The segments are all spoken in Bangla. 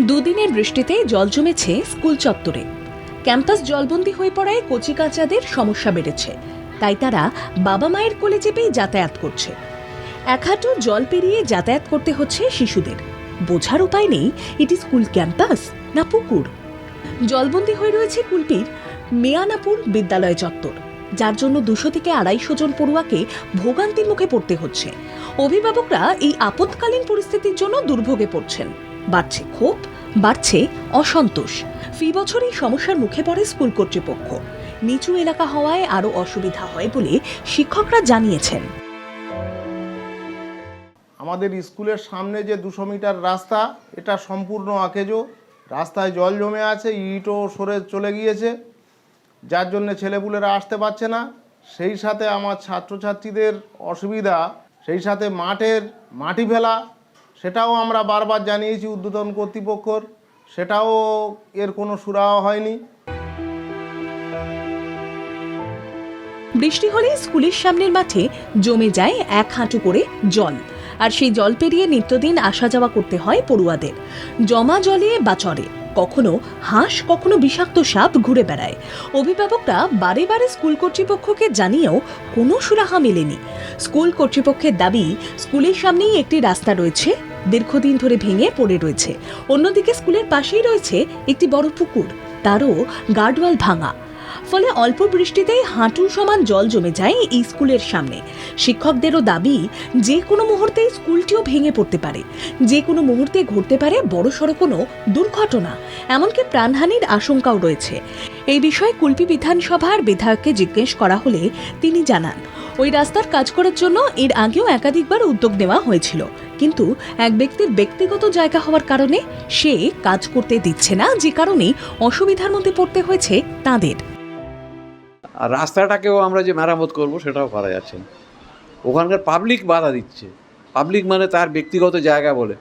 দুদিনের বৃষ্টিতে জল জমেছে স্কুল চত্বরে। ক্যাম্পাস জলবন্দি হয়ে পড়ায় কচিকাচাদের সমস্যা বেড়েছে। তাই তারা বাবা মায়ের কোলে চেপেই যাতায়াত করছে। এক হাঁটু জল পেরিয়ে যাতায়াত করতে হচ্ছে শিশুদের। বোঝার উপায় নেই, এটি স্কুল ক্যাম্পাস না পুকুর। জলবন্দি হয়ে রয়েছে কুলপির মেয়ানাপুর বিদ্যালয় চত্বর। যার জন্য দুশো থেকে আড়াইশো জন পড়ুয়াকে ভোগান্তির মুখে পড়তে হচ্ছে। অভিভাবকরা এই আপৎকালীন পরিস্থিতির জন্য দুর্ভোগে পড়ছেন। বাড়ছে ক্ষোভ, বাড়ছে অসন্তোষ। ফি বছর এই সমস্যার মুখে পড়ে স্কুল কর্তৃপক্ষ। নিচু এলাকা হওয়ায় আরও অসুবিধা হয় বলে শিক্ষকরা জানিয়েছেন। আমাদের স্কুলের সামনে যে দুশো মিটার রাস্তা, এটা সম্পূর্ণ আকেজো। রাস্তায় জল জমে আছে, ইটও সরে চলে গিয়েছে। যার জন্য ছেলেপুলেরা আসতে পারছে না। সেই সাথে আমার ছাত্রছাত্রীদের অসুবিধা, সেই সাথে মাঠের মাটি ফেলা সেটাও আমরা বারবার জানিয়েছি উদ্বোধন কর্তৃপক্ষর, সেটাও এর কোনো সুরাহা হয়নি। বৃষ্টি হলে স্কুলের সামনের মাঠে জমে যায় এক হাঁটু করে জল, আর সেই জল পেরিয়ে নিত্যদিন আসা যাওয়া করতে হয় পড়ুয়াদের। জমা জলে বা চরে, কখনো হাঁস, কখনো বিষাক্ত সাপ ঘুরে বেড়ায়। অভিভাবকরা বারে বারে স্কুল কর্তৃপক্ষকে জানিয়েও কোনো সুরাহা মেলেনি। স্কুল কর্তৃপক্ষের দাবি, স্কুলের সামনেই একটি রাস্তা রয়েছে দীর্ঘদিন ধরে ভেঙে পড়ে রয়েছে। অন্যদিকে স্কুলের পাশেই রয়েছে একটি বড় পুকুর। তারও গার্ডওয়াল ভাঙা। ফলে অল্প বৃষ্টিতেই হাঁটু সমান জল জমে যায় এই স্কুলের সামনে। শিক্ষকদেরও দাবি, যে কোনো মুহূর্তে স্কুলটিও ভেঙে পড়তে পারে। যে কোনো মুহূর্তে ঘটতে পারে বড়সড় কোনো দুর্ঘটনা। এমনকি প্রাণহানির আশঙ্কাও রয়েছে। এই বিষয়ে কুলপি বিধানসভার বিধায়ককে জিজ্ঞেস করা হলে তিনি জানান ওই রাস্তার কাজ করার জন্য এর আগেও একাধিকবার উদ্যোগ নেওয়া হয়েছিল। কিন্তু এক ব্যক্তির ব্যক্তিগত জায়গা হওয়ার কারণে সে কাজ করতে দিচ্ছে না, যে কারণে অসুবিধার মধ্যে পড়তে হয়েছে তাদের। আর রাস্তাটাকেও আমরা যে মেরামত করব সেটাও করা যাচ্ছে না। ওখানকার পাবলিক বাধা দিচ্ছে। পাবলিক মানে তার ব্যক্তিগত জায়গা বলে।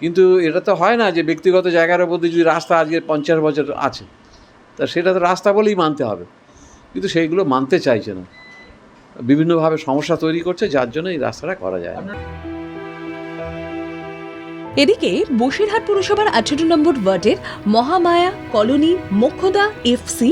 কিন্তু এটা তো হয় না যে ব্যক্তিগত জায়গার মধ্যে যদি রাস্তা আজকে পঞ্চাশ বছর আছে, তা সেটা তো রাস্তা বলেই মানতে হবে। কিন্তু সেইগুলো মানতে চাইছে না। বিভিন্নভাবে সমস্যা তৈরি করছে, যার জন্য এই রাস্তাটা করা যায় না। এদিকে বসিরহাট পুরসভার আঠেরো নম্বর ওয়ার্ডের Mahamaya colony Mokshada FC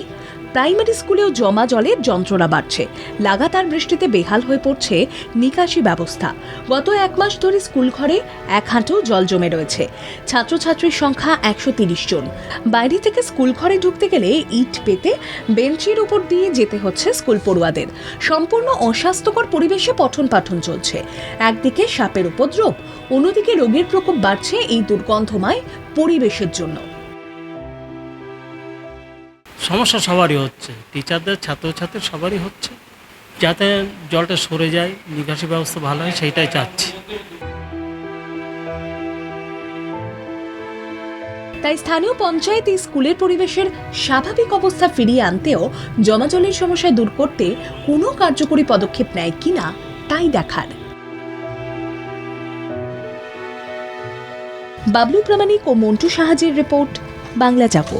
primary স্কুলেও জমা জলের যন্ত্রণা বাড়ছে। লাগাতার বৃষ্টিতে বেহাল হয়ে পড়ছে নিকাশি ব্যবস্থা। গত এক মাস ধরে স্কুল ঘরে এক হাঁটু জল জমে রয়েছে। ছাত্রছাত্রীর সংখ্যা একশো তিরিশ জন। বাইরে থেকে স্কুল ঘরে ঢুকতে গেলে ইট পেতে বেঞ্চের উপর দিয়ে যেতে হচ্ছে স্কুল পড়ুয়াদের। সম্পূর্ণ অস্বাস্থ্যকর পরিবেশে পঠন পাঠন চলছে। একদিকে সাপের উপদ্রব, অন্যদিকে রোগের প্রকোপ বাড়ছে এই দুর্গন্ধময় পরিবেশের জন্য। সমস্যা সবারই হচ্ছে। টিচারদের ছাত্রছাত্রীর সবারই হচ্ছে। যাতে জলটা সরে যায়, নিকাশি ব্যবস্থা ভালো হয়, সেইটাই চাচ্ছি। তাই স্থানীয় পঞ্চায়েত স্কুলের পরিবেশের স্বাভাবিক অবস্থা ফিরিয়ে আনতেও জমাজলের সমস্যা দূর করতে কোনো কার্যকরী পদক্ষেপ নেয় কিনা, তাই দেখার। বাবলু প্রামাণিক ও মন্টু সাহাজের রিপোর্ট, বাংলা যাব।